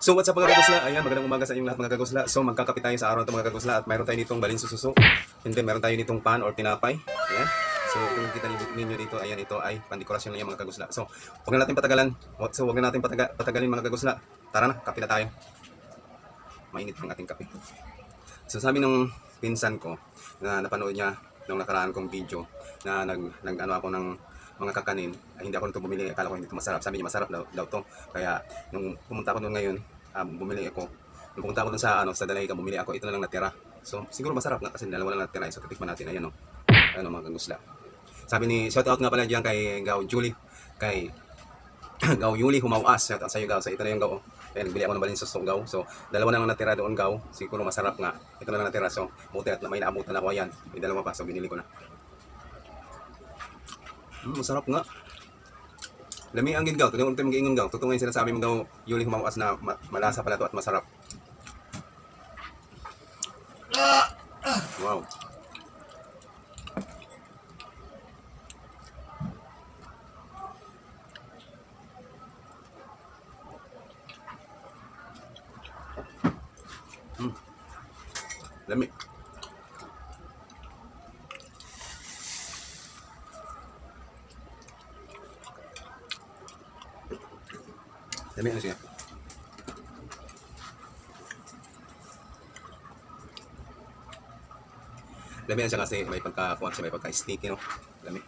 So what's up mga kagusla? Ayan, magandang umaga sa inyong lahat mga kagusla. So magkakapit tayo sa araw ito mga kagusla at mayroon tayo nitong balin sususo. Hindi, meron tayo nitong pan or tinapay. Ayan. So kung kita ninyo dito, ayan ito ay pandekorasyon lang yan mga kagusla. So huwag na natin patagalan. So huwag na natin pataga, patagalin mga kagusla. Tara na, kape na tayo. Mainit ang ating kape. So sabi ng pinsan ko na napanood niya nung nakaraan kong video na nag, nag ano ako ng mga kakanin ay hindi ako nito bumili akala ko hindi ito masarap sabi niya masarap daw, daw to kaya nung pumunta ako doon ngayon um, bumili ako nung pumunta ako doon sa ano sa Dalayga bumili ako ito na lang natira so siguro masarap nga kasi dalawa lang natira so titikman natin ayan o ano mga kagusla sabi ni shout out nga pala diyan kay Gaw Julie kay Gaw Yuli Humawas shout out sa iyo Gaw so ito na yung Gaw oh. Ayan, nagbili ako ng balin sa Gaw. So, dalawa na lang natira doon Gaw. Siguro masarap nga. Ito na lang natira. So, buti at may naabutan ako. Ayan, may dalawa pa. So, binili ko na. Mm, masarap nga. Lami ang gaw. Tunong unti mag-ingon gaw. Totoo nga yung sinasabi mo daw, Yuli Humawas na ma- malasa pala to at masarap. Wow. Mm. Lami. Lami na siya. Lami na siya kasi may pagka-kuwan siya, may pagka-sticky, no? Lami.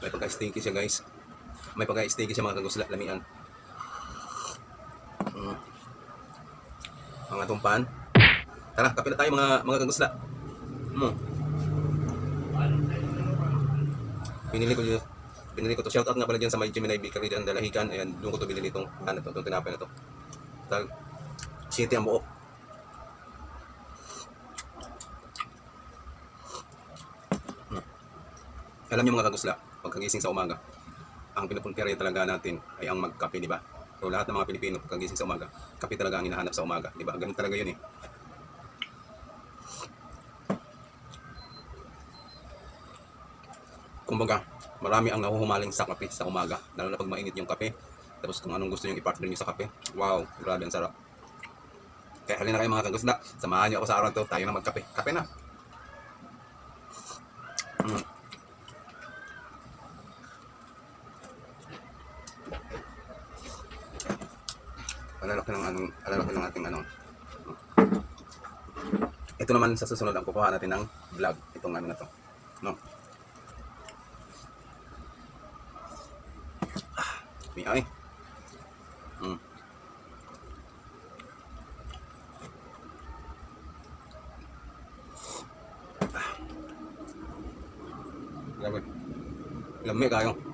May pagka-sticky siya, guys. May pagka-sticky siya mga kagusla, lamian. Mm. Mga tumpan. Tara, kape na tayo mga mga kagusla. Mm. Pinili ko yun. Pinili ko to. Shout out nga pala dyan sa may Gemini Bakery dyan, Dalahican. Ayan, doon ko to binili itong, ano to, itong tinapay na to. Tag, city ang buo. Mm. Alam niyo mga kagusla, pagkagising sa umaga, ang pinupuntirya talaga natin ay ang magkape, di ba? So lahat ng mga Pilipino pagkagising sa umaga, kape talaga ang hinahanap sa umaga, di ba? Ganun talaga yun eh. Kumbaga, marami ang nahuhumaling sa kape sa umaga, lalo na pag mainit yung kape. Tapos kung anong gusto yung i-partner nyo sa kape, wow, grabe ang sarap. Kaya halina kayo mga kagusda, samahan nyo ako sa araw to, tayo na magkape. Kape na! Mm. alalaki ng anong alalaki ng ating ano ito naman sa susunod ang kukuha natin ng vlog itong ano na to no ah, may ay mm. Ah. Grabe. Lami kayo.